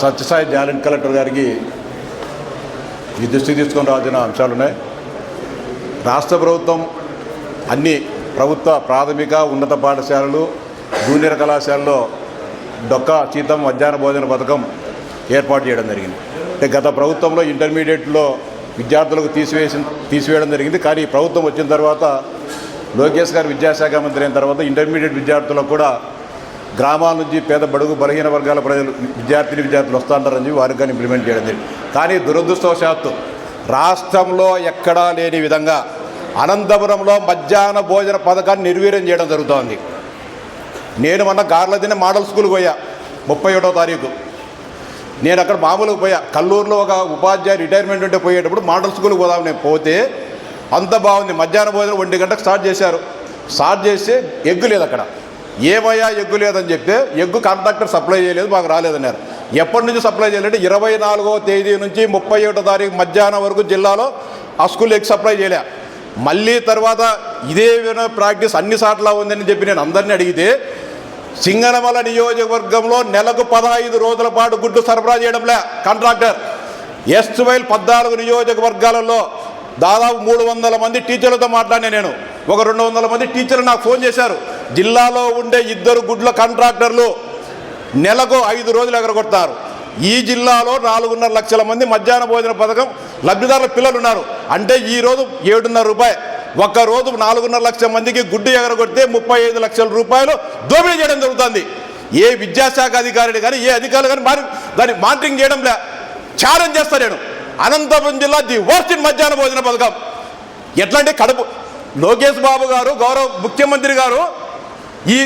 Sathya Sai joint collector గారికి ఈ దృష్టికి తీసుకొని రావాల్సిన అంశాలు ఉన్నాయి. రాష్ట్ర ప్రభుత్వం అన్ని ప్రభుత్వ ప్రాథమిక ఉన్నత పాఠశాలలు జూనియర్ కళాశాలలో డొక్క జీతం మధ్యాహ్న భోజన పథకం ఏర్పాటు చేయడం జరిగింది. అంటే గత ప్రభుత్వంలో ఇంటర్మీడియట్లో విద్యార్థులకు తీసివేసి తీసివేయడం జరిగింది. కానీ ప్రభుత్వం వచ్చిన తర్వాత లోకేష్ గారు విద్యాశాఖ మంత్రి అయిన తర్వాత ఇంటర్మీడియట్ విద్యార్థులకు కూడా గ్రామాల నుంచి పేద బడుగు బలహీన వర్గాల ప్రజలు విద్యార్థిని విద్యార్థులు వస్తుంటారని చెప్పి వారికి కానీ ఇంప్లిమెంట్ చేయడం జరిగింది. కానీ దురదృష్టవశాత్తు రాష్ట్రంలో ఎక్కడా లేని విధంగా అనంతపురంలో మధ్యాహ్న భోజన పథకాన్ని నిర్వీర్యం చేయడం జరుగుతోంది. నేను మొన్న గార్లదిన మోడల్ స్కూల్ పోయా ముప్పై ఒకటో తారీఖు. నేను అక్కడ మామూలుగా పోయా. కల్లూరులో ఒక ఉపాధ్యాయ రిటైర్మెంట్ ఉంటే పోయేటప్పుడు మోడల్ స్కూల్కి పోదాం నేను పోతే అంత బాగుంది. మధ్యాహ్న భోజనం ఒంటి గంటకు స్టార్ట్ చేశారు. స్టార్ట్ చేస్తే ఎగ్గు లేదు అక్కడ. ఏమయ్యా ఎగ్గు లేదని చెప్తే ఎగ్గు కాంట్రాక్టర్ సప్లై చేయలేదు మాకు రాలేదన్నారు. ఎప్పటి నుంచి సప్లై చేయాలంటే ఇరవై నాలుగో తేదీ నుంచి ముప్పై ఒకటో తారీఖు మధ్యాహ్నం వరకు జిల్లాలో ఆ స్కూల్ ఎగ్ సప్లై చేయలే. మళ్ళీ తర్వాత ఇదే విధమైన ప్రాక్టీస్ అన్ని సార్ల ఉందని చెప్పి నేను అందరినీ అడిగితే సింగనమల నియోజకవర్గంలో నెలకు పదహైదు రోజుల పాటు గుడ్డు సరఫరా చేయడంలే కాంట్రాక్టర్. ఎస్టువైల్ పద్నాలుగు నియోజకవర్గాలలో దాదాపు మూడు వందల మంది టీచర్లతో మాట్లాడినా నేను. ఒక రెండు వందల మంది టీచర్లు నాకు ఫోన్ చేశారు. జిల్లాలో ఉండే ఇద్దరు గుడ్ల కాంట్రాక్టర్లు నెలకు ఐదు రోజులు ఎగరగొడతారు. ఈ జిల్లాలో నాలుగున్నర లక్షల మంది మధ్యాహ్న భోజన పథకం లబ్ధిదారుల పిల్లలు ఉన్నారు. అంటే ఈ రోజు ఏడున్నర రూపాయలు. ఒక్క రోజు నాలుగున్నర లక్షల మందికి గుడ్డు ఎగరగొడితే ముప్పై ఐదు లక్షల రూపాయలు దోపిడీ చేయడం జరుగుతుంది. ఏ విద్యాశాఖ అధికారిని కానీ ఏ అధికారులు కానీ మారి దాన్ని మానిటరింగ్ చేయడం లే. ఛాలెంజ్ చేస్తా నేను. అనంతపురం జిల్లా ది వర్స్ట్ ఇన్ మధ్యాహ్న భోజన పథకం. ఎట్లా అంటే కడుపు లోకేష్ బాబు గారు గౌరవ ముఖ్యమంత్రి గారు ఈ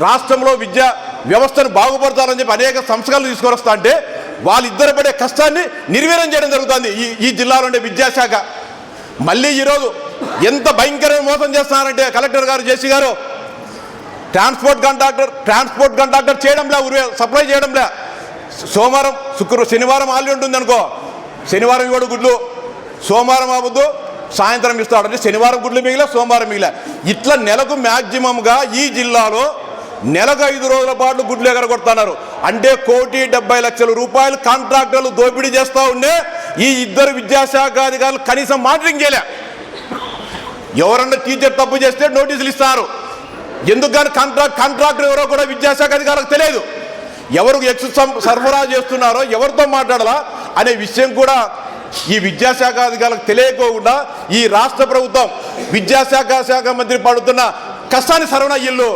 రాష్ట్రంలో విద్యా వ్యవస్థను బాగుపడతారని చెప్పి అనేక సంస్కరణలు తీసుకొస్తా అంటే వాళ్ళిద్దరు పడే కష్టాన్ని నిర్వీర్యం చేయడం జరుగుతుంది. ఈ ఈ జిల్లాలో ఉండే విద్యాశాఖ. మళ్ళీ ఈరోజు ఎంత భయంకరమైన మోసం చేస్తున్నారంటే కలెక్టర్ గారు జేసీ గారు. ట్రాన్స్పోర్ట్ కాంట్రాక్టర్ ట్రాన్స్పోర్ట్ కాంట్రాక్టర్ చేయడంలే ఉరివే సప్లై చేయడంలే. సోమవారం శుక్ర శనివారం ఆల్రెడీ ఉంటుంది అనుకో శనివారం ఇవ్వడు గుడ్లు. సోమవారం అవ్వద్దు సాయంత్రం ఇస్తాడని శనివారం గుడ్లు మిగిలే సోమవారం మిగిలే. ఇట్లా నెలకు మ్యాక్సిమంగా ఈ జిల్లాలో నెలకు ఐదు రోజుల పాటు గుడ్లు ఎగరగొడుతున్నారు. అంటే కోటి డెబ్బై లక్షల రూపాయలు కాంట్రాక్టర్లు దోపిడీ చేస్తూ ఉండే ఈ ఇద్దరు విద్యాశాఖ అధికారులు కనీసం మానిటరింగ్ చేయలే. ఎవరన్నా టీచర్ తప్పు చేస్తే నోటీసులు ఇస్తారు. ఎందుకు కానీ కాంట్రాక్ట్ కాంట్రాక్టర్ ఎవరో కూడా విద్యాశాఖ అధికారులకు తెలియదు. ఎవరు ఎక్స్ సరఫరా చేస్తున్నారో ఎవరితో మాట్లాడాలా అనే విషయం కూడా ఈ విద్యాశాఖ అధికారులకు తెలియకోకుండా ఈ రాష్ట్ర ప్రభుత్వం విద్యాశాఖ శాఖ మంత్రి పడుతున్న కష్టాన్ని సరవణ ఇల్లు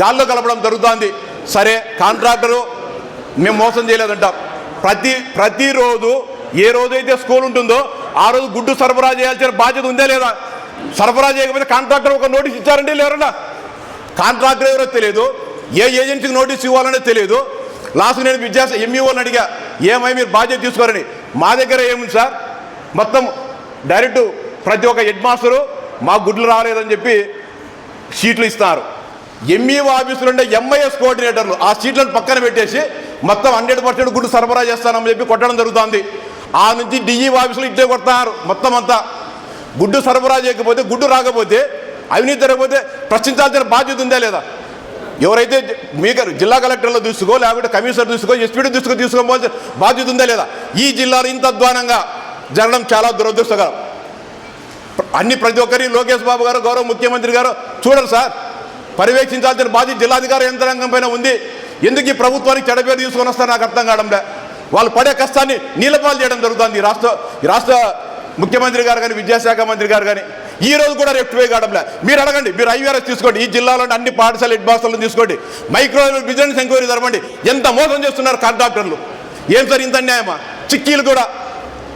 గాల్లో కలపడం జరుగుతోంది. సరే కాంట్రాక్టరు మేము మోసం చేయలేదంటాం. ప్రతి ప్రతిరోజు ఏ రోజైతే స్కూల్ ఉంటుందో ఆ రోజు గుడ్డు సరఫరా చేయాల్సిన బాధ్యత ఉందా లేదా? సరఫరా చేయకపోతే కాంట్రాక్టర్ ఒక నోటీస్ ఇచ్చారండి లేరన్నా కాంట్రాక్టర్ ఎవరో తెలియదు. ఏ ఏజెన్సీకి నోటీస్ ఇవ్వాలనే తెలియదు. లాస్ట్ నేను విద్యాస ఎంఈఓని అడిగా ఏమై మీరు బాధ్యత తీసుకోరని? మా దగ్గర ఏముంది సార్? మొత్తం డైరెక్ట్ ప్రతి ఒక్క హెడ్ మాస్టరు మా గుడ్లు రాలేదని చెప్పి షీట్లు ఇస్తున్నారు. ఎంఈఓ ఆఫీసులు ఉండే ఎంఐఎస్ కోఆర్డినేటర్లు ఆ సీట్లను పక్కన పెట్టేసి మొత్తం హండ్రెడ్ పర్సెంట్ గుడ్డు సరఫరా చేస్తానని చెప్పి కొట్టడం జరుగుతుంది. ఆ నుంచి డిఈ ఆఫీసులు ఇట్లే కొడుతున్నారు మొత్తం అంతా. గుడ్డు సరఫరా చేయకపోతే గుడ్డు రాకపోతే అవినీతి జరగకపోతే ప్రశ్నించాల్సిన బాధ్యత ఉందా లేదా? ఎవరైతే మీకు జిల్లా కలెక్టర్లో తీసుకో లేకపోతే కమిషనర్ తీసుకో ఎస్పీడీ తీసుకో తీసుకోవాల్సిన బాధ్యత ఉందా లేదా? ఈ జిల్లాలో ఇంత అధ్వానంగా జరగడం చాలా దురదృష్టకరం. అన్ని ప్రతి ఒక్కరి లోకేష్ బాబు గారు గౌరవ ముఖ్యమంత్రి గారు చూడండి సార్ పర్యవేక్షించాల్సిన బాధ్యత జిల్లాధికార యంత్రాంగం పైన ఉంది. ఎందుకు ఈ ప్రభుత్వానికి చెడపేరు తీసుకొని వస్తారు నాకు అర్థం కావడంలే వాళ్ళు పడే కష్టాన్ని నీలపాలు చేయడం జరుగుతుంది ఈ రాష్ట్ర ఈ రాష్ట్ర ముఖ్యమంత్రి గారు కానీ విద్యాశాఖ మంత్రి గారు కానీ ఈ రోజు కూడా రెక్టిఫై కావడంలే మీరు అడగండి మీరు ఐవీఆర్ఎస్ తీసుకోండి ఈ జిల్లాలో అన్ని పాఠశాల హెడ్ మాస్టర్లను తీసుకోండి మైక్రో బిజినెస్ ఎంక్వైరీ జరపండి. ఎంత మోసం చేస్తున్నారు కాంట్రాక్టర్లు? ఏం సార్ ఇంత అన్యాయమా? చిక్కీలు కూడా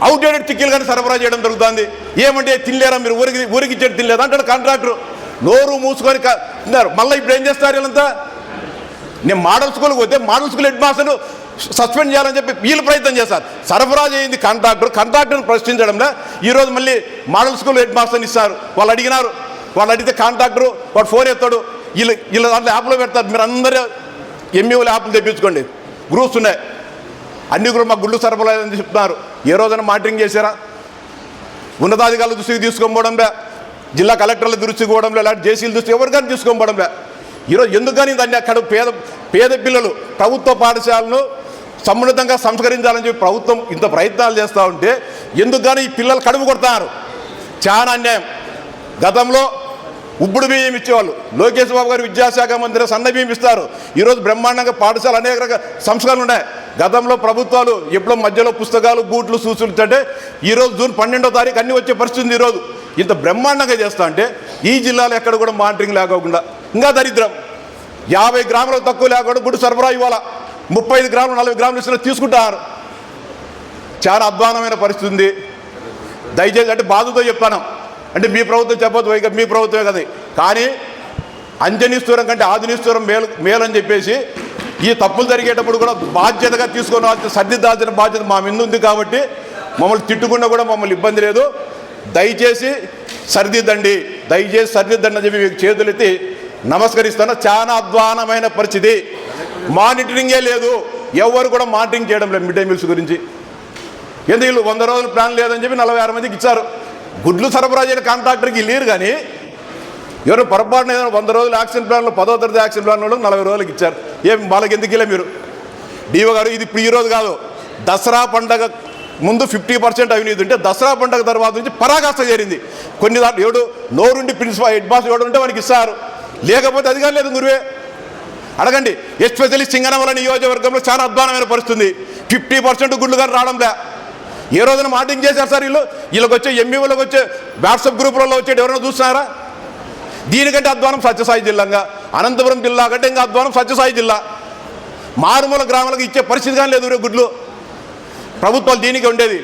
అవుట్డేటెడ్ చిక్కీలు కానీ సరఫరా చేయడం జరుగుతుంది. ఏమంటే తినలేరా మీరు? ఊరికి ఊరికి ఇచ్చేది తినలేదా? అంటాడు కాంట్రాక్టర్. నోరు మూసుకొని తిన్నారు మళ్ళీ ఇప్పుడు ఏం చేస్తారు వీళ్ళంతా? నేను మోడల్ స్కూల్కి పోతే model school head master suspend చేయాలని చెప్పి వీళ్ళు ప్రయత్నం చేస్తారు సరఫరా చేయింది కాంట్రాక్టర్. కాంట్రాక్టర్ని ప్రశ్నించడంలో ఈరోజు మళ్ళీ మోడల్ స్కూల్ హెడ్ మాస్టర్ని ఇస్తారు. వాళ్ళు అడిగినారు. వాళ్ళు అడిగితే కాంట్రాక్టరు వాడు ఫోన్ ఎత్తాడు. వీళ్ళు వీళ్ళ దాంట్లో యాప్లో పెడతారు. మీరు అందరూ ఎంఈఓలు యాప్లు తెప్పించుకోండి. గ్రూప్స్ ఉన్నాయి. అన్ని కూడా మా గుళ్ళు సరఫరా అని చెప్తున్నారు. ఏ రోజైనా మానిటరింగ్ చేశారా? ఉన్నతాధికారుల దృష్టికి తీసుకోకపోవడంలే జిల్లా కలెక్టర్ల దృష్టికి పోవడంలే లేకపోతే జేసీల దృష్టి ఎవరికైనా తీసుకోకపోవడంలే ఈరోజు ఎందుకని దాన్ని అక్కడ పేద పేద పిల్లలు ప్రభుత్వ పాఠశాలను సమున్నతంగా సంస్కరించాలని చెప్పి ప్రభుత్వం ఇంత ప్రయత్నాలు చేస్తూ ఉంటే ఎందుకు కానీ ఈ పిల్లలు కడుపు కొడతారు చాలా అన్యాయం. గతంలో ఉబ్బుడు బియ్యం ఇచ్చేవాళ్ళు. లోకేష్ బాబు గారు విద్యాశాఖ మంత్రి సన్న బియ్యం ఇస్తారు. ఈరోజు బ్రహ్మాండంగా పాఠశాల అనేక రకాల సంస్కరణలు ఉన్నాయి. గతంలో ప్రభుత్వాలు ఎప్పుడో మధ్యలో పుస్తకాలు బూట్లు సూచనలు ఈరోజు జూన్ పన్నెండో తారీఖు అన్ని వచ్చే పరిస్థితి ఉంది ఈరోజు ఇంత బ్రహ్మాండంగా చేస్తా అంటే ఈ జిల్లాలో ఎక్కడ కూడా మానిటరింగ్ లేకోకుండా ఇంకా దరిద్రం. యాభై గ్రాములకు తక్కువ లేకుండా గుడి సరఫరా ఇవ్వాలా? ముప్పై ఐదు గ్రాములు నలభై గ్రాములు ఇస్తున్న తీసుకుంటారు. చాలా అధ్వానమైన పరిస్థితి ఉంది. దయచేసి అంటే బాధతో చెప్పాను అంటే మీ ప్రభుత్వం చెప్పదు ఇక మీ ప్రభుత్వమే కదా. కానీ అంజనీశ్వరం కంటే ఆదినీశ్వరం మేలు మేలని చెప్పేసి ఈ తప్పులు జరిగేటప్పుడు కూడా బాధ్యతగా తీసుకొని సర్దిద్దాల్సిన బాధ్యత మా మీద ఉంది కాబట్టి మమ్మల్ని తిట్టుకున్నా కూడా మమ్మల్ని ఇబ్బంది లేదు. దయచేసి సరిదిద్దండి. దయచేసి సరిదిద్దండి అని చెప్పి మీకు చేతులెత్తి నమస్కరిస్తాను చాలా అధ్వానమైన పరిస్థితి. మానిటరింగే లేదు. ఎవరు కూడా మానిటరింగ్ చేయడం లేదు మిడ్ డే మీల్స్ గురించి. ఎందుకు వీళ్ళు వంద రోజులు ప్లాన్ లేదని చెప్పి నలభై ఆరు మందికి ఇచ్చారు. గుడ్లు సరఫరా చేయని కాంట్రాక్టర్కి లేరు కానీ ఎవరో పొరపాటున ఏదైనా వంద రోజులు యాక్షన్ ప్లాన్లో పదో తరగతి యాక్షన్ ప్లాన్ వాళ్ళు నలభై రోజులకు ఇచ్చారు. ఏం వాళ్ళకి ఎందుకు మీరు? డిఓ గారు ఇది ఇప్పుడు ఈరోజు రోజు కాదు. దసరా పండగ ముందు ఫిఫ్టీ పర్సెంట్ అవినీతి ఉంటే దసరా పండగ తర్వాత నుంచి పరాకాష్ట చేరింది. కొన్ని దాంట్లో ఎవడు నోరుండి ప్రిన్సిపల్ హెడ్ బాస్ ఎవడు ఉంటే వానికి ఇస్తారు. లేకపోతే అది కానీ లేదు గురువే. అడగండి ఎస్పెషల్లీ సింగనమల నియోజకవర్గంలో చాలా అధ్వానమైన పరిస్థితుంది. ఫిఫ్టీ పర్సెంట్ గుడ్లు కానీ రావడంలే. ఏ రోజున మాటింగ్ చేశారు సార్ వీళ్ళు? వీళ్ళకి వచ్చే ఎంఈఓలకు వచ్చే వాట్సాప్ గ్రూపులలో వచ్చేటి ఎవరైనా చూస్తున్నారా? దీనికంటే అధ్వానం సత్యసాయి జిల్లాగా అనంతపురం జిల్లా కంటే ఇంకా అధ్వానం సత్యసాయి జిల్లా. మారుమూల గ్రామాలకు ఇచ్చే పరిస్థితి కానీ లేదు గుడ్లు. ప్రభుత్వాలు దీనికి ఉండేది.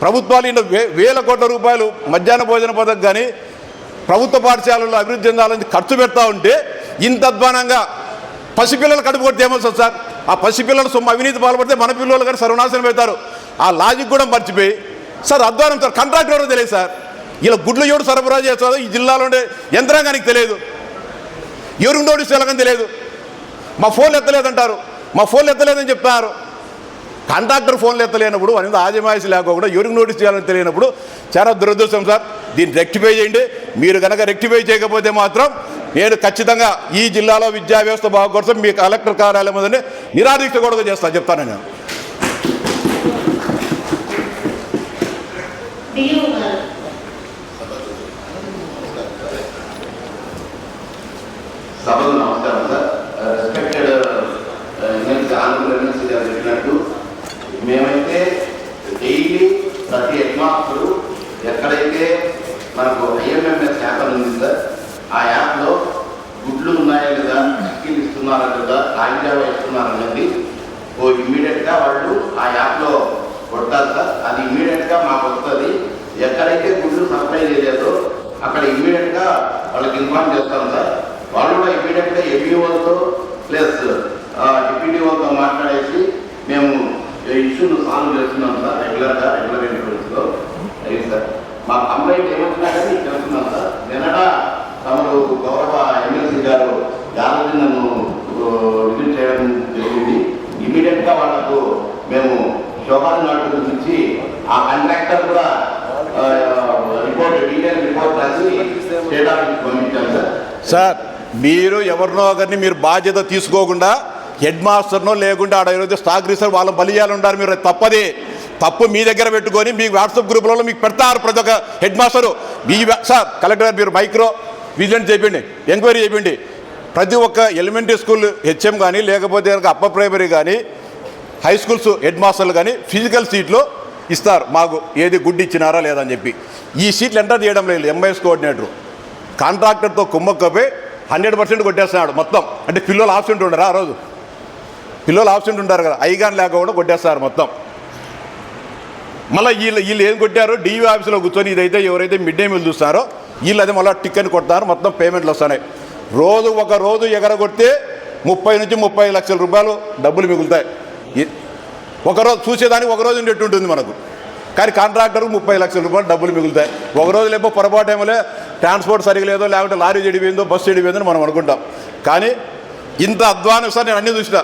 ప్రభుత్వాలు ఇన్ని వే- వేల కోట్ల రూపాయలు మధ్యాహ్న భోజన పథకం కానీ ప్రభుత్వ పాఠశాలల్లో అభివృద్ధి చెందాలని ఖర్చు పెడతా ఉంటే ఇంత అధ్వానంగా పసిపిల్లలు కడుపు కొడితే ఏమొస్తుంది సార్? ఆ పసిపిల్లలు సొమ్ము అవినీతి పాల్పడితే మన పిల్లలు కానీ సర్వనాశనం అవుతారు. ఆ లాజిక్ కూడా మర్చిపోయి సార్ అధ్వానం సార్ కాంట్రాక్ట్ ఎవరో తెలియదు సార్. ఇలా గుడ్లు ఎవడు సరఫరా చేస్తాడో ఈ జిల్లాలో ఉండే యంత్రాంగానికి తెలియదు. ఎవరు నోటీస్ వెళ్ళకని తెలియదు. మా ఫోన్లు ఎత్తలేదంటారు. మా ఫోన్లు ఎత్తలేదని చెప్తున్నారు కాంట్రాక్టర్ ఫోన్లు ఎత్తలేనప్పుడు అనేది ఆజమాయిషి లేకుండా ఎవరికి నోటీస్ చేయాలని తెలియనప్పుడు చాలా దురదృష్టం సార్. దీన్ని రెక్టిఫై చేయండి. మీరు కనుక రెక్టిఫై చేయకపోతే మాత్రం నేను ఖచ్చితంగా ఈ జిల్లాలో విద్యా వ్యవస్థ బాగు మీ కలెక్టర్ కార్యాలయం ఉందని నిరాదీక్ష కూడా చేస్తాను చెప్తాను నేను. డియో సభకు నమస్కారం సార్ రెస్పెక్టెడ్ ఆంధ్రప్రదేశ్ గారు చెప్పినట్టు మేమైతే డైలీ ప్రతి హెడ్మాస్టరు ఎక్కడైతే మనకు ఐఎంఎంఎస్ యాప్ అని ఉంది సార్ ఆ యాప్లో గుడ్లు ఉన్నాయా లేదా చిక్కీలు ఇస్తున్నారా లేదా కాగితాలు ఇస్తున్నారా అనేది ఓ ఇమ్మీడియట్గా వాళ్ళు ఆ యాప్లో కొట్టాలి సార్. అది ఇమ్మీడియట్గా మాకు వస్తుంది. ఎక్కడైతే గుడ్లు సప్లై చేయలేదో అక్కడ ఇమ్మీడియట్గా వాళ్ళకి ఇన్ఫార్మ్ చేస్తాం సార్. వాళ్ళు కూడా ఇమీడియట్గా ఎంఈఓతో ప్లస్ డిప్యూటీఓతో మాట్లాడేసి మేము ఇష్యూను సాల్వ్ చేస్తున్నాం సార్ రెగ్యులర్గా రెగ్యులర్ ఇంటర్వ్యూస్లో. అది సార్. మా కంప్లైంట్ ఏమొచ్చినా కానీ సార్. నిన్నట తమరు గౌరవ ఎమ్మెల్సీ గారు గాలి నన్ను రిలీజ్ చేయడం జరిగింది. ఇమీడియట్గా వాళ్ళకు మేము శోభాన్ నాటు గురించి ఆ కంట్రాక్టర్ కూడా రిపోర్ట్ డీటెయిల్ రిపోర్ట్ రాసి స్టేట్ ఆఫీస్కి పంపించాం సార్. సార్ మీరు ఎవరినో ఒకరిని మీరు బాధ్యత తీసుకోకుండా హెడ్ మాస్టర్నో లేకుండా ఆడ ఏదైతే స్టాక్ రీసర్ వాళ్ళ బలియాలు ఉండారు మీరు అది తప్పది. తప్పు మీ దగ్గర పెట్టుకొని మీ వాట్సాప్ గ్రూపులలో మీకు పెడతారు ప్రతి ఒక్క హెడ్ మాస్టరు. మీ సార్ కలెక్టర్ మీరు మైక్రో విజిలెంట్ చేయండి ఎంక్వైరీ చేయండి ప్రతి ఒక్క ఎలిమెంటరీ స్కూల్ హెచ్ఎం కానీ లేకపోతే కనుక అప్పర్ ప్రైమరీ కానీ హై స్కూల్స్ హెడ్ మాస్టర్లు కానీ ఫిజికల్ సీట్లు ఇస్తారు. మాకు ఏది గుడ్డి ఇచ్చినారా లేదని చెప్పి. ఈ సీట్లు ఎంటర్ చేయడం లేదు ఎంఐఎస్ కోఆర్డినేటర్. కాంట్రాక్టర్తో కుమ్మక్కపై హండ్రెడ్ పర్సెంట్ కొట్టేస్తున్నాడు మొత్తం. అంటే పిల్లలు ఆబ్సెంట్ ఉండరు ఆ రోజు? పిల్లలు ఆబ్సెంట్ ఉంటారు కదా ఐగాన్ లేకుండా కొట్టేస్తారు మొత్తం. మళ్ళీ వీళ్ళు వీళ్ళు ఏం కొట్టారో? డీవీ ఆఫీస్లో కూర్చొని ఇదైతే ఎవరైతే మిడ్ డే మీల్ చూస్తారో వీళ్ళు అదే మళ్ళీ టిక్కెట్ కొడతారు మొత్తం పేమెంట్లు వస్తున్నాయి. రోజు ఒక రోజు ఎగరగొడితే ముప్పై నుంచి ముప్పై లక్షల రూపాయలు డబ్బులు మిగులుతాయి. ఒకరోజు చూసేదానికి ఒక రోజు ఉండేట్టు ఉంటుంది మనకు. కానీ కాంట్రాక్టర్కు ముప్పై లక్షల రూపాయలు డబ్బులు మిగులుతాయి. ఒక రోజు లేకపోతే పొరపాటు ఏమోలే ట్రాన్స్పోర్ట్ సరిగా లేదో లేకపోతే లారీ చెడిపోయిందో బస్సు చెడిపోయిందో మనం అనుకుంటాం. కానీ ఇంత అధ్వానం సార్ నేను అన్నీ చూసిన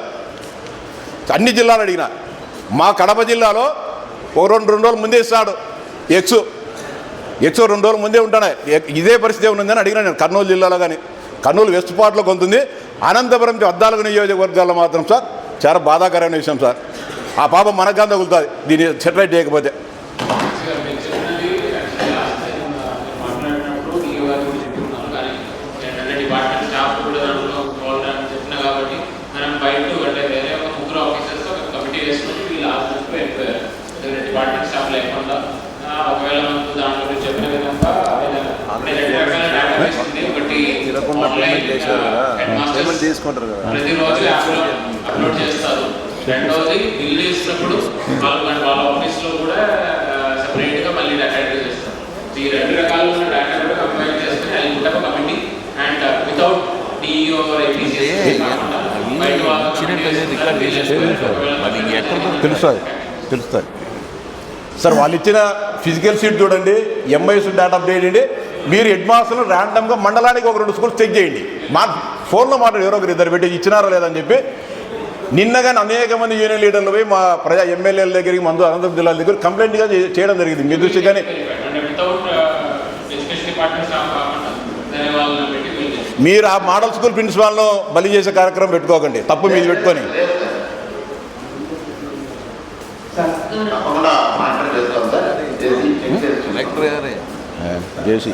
అన్ని జిల్లాలు అడిగిన. మా కడప జిల్లాలో ఒక రెండు రెండు రోజులు ముందే ఇస్తాడు ఎక్స్ ఎక్స్ రెండు రోజులు ముందే ఉంటున్నాయి ఇదే పరిస్థితి ఉందని అడిగినా నేను. కర్నూలు జిల్లాలో కానీ కర్నూలు వెస్ట్ పార్ట్లో కొంత ఉంది. అనంతపురం అద్దాలకు నియోజకవర్గాల్లో మాత్రం సార్ చాలా బాధాకరమైన విషయం సార్. ఆ పాపం మనకు తగులుతుంది. దీన్ని సెటిలైట్ చేయకపోతే మంచిగా మీరు చెప్పినది యాక్చువల్లీ లాస్ట్ టైం మాట్లాడినప్పుడు ఈ వారు కూడా చెప్పుకున్నాను కానీ ఏంటంటే డిపార్ట్మెంట్ స్టాఫ్ కూడా దాంట్లో ఇన్వాల్వ్ అని చెప్పిన కాబట్టి మనం బయట అంటే వేరే ఒక ముగ్గురు ఆఫీసర్స్ ఒక కమిటీ వేసుకొని వీళ్ళు ఆఫీసర్స్ వెళ్ళిపోయారు ఎందుకంటే డిపార్ట్మెంట్ స్టాఫ్ లేకుండా ఆ, ఒకవేళ మనకు దాంట్లో మీరు చెప్పిన విధంగా అంటే రెండు రకాల డేటాబేస్ ఉంది ఒకటి తినకుండా ఆన్లైన్ తీసుకుంటారు కదా. ప్రతిరోజు యాప్లో అప్లోడ్ చేస్తారు. రెండవది బిల్ చేసినప్పుడు వాళ్ళు మన వాళ్ళ ఆఫీస్లో కూడా సెపరేట్గా మళ్ళీ డేటా ఎంట్రీ చేస్తారు. ఈ రెండు రకాల ఉన్న డేటా కూడా కంపైల్ చేసుకుని అది కూడా కమిటీ అండ్ వితౌట్ డిఓ బయట వాళ్ళు సార్ వాళ్ళు ఇచ్చిన ఫిజికల్ సీట్ చూడండి ఎంఐఎస్ డేటా అప్డేట్ చేయండి మీరు హెడ్ మాస్టర్లు ర్యాండమ్గా మండలానికి ఒక రెండు స్కూల్స్ చెక్ చేయండి. మా ఫోన్లో మాట్లాడి ఎవరో ఒకరు ఇద్దరు పెట్టి ఇచ్చినారా లేదని చెప్పి. నిన్న కానీ అనేక మంది యూనియన్ లీడర్లు పోయి మా ప్రజా ఎమ్మెల్యేల దగ్గరికి మందు అనంతపురం జిల్లా దగ్గర కంప్లైంట్గా చేయడం జరిగింది. మీ దృష్టి కానీ చేస్తారు మీరు ఆ మోడల్ స్కూల్ ప్రిన్సిపాల్ను బలి చేసే కార్యక్రమం పెట్టుకోకండి. తప్పు మీది పెట్టుకొని. റേറെയാണ് ജേഴ്സി.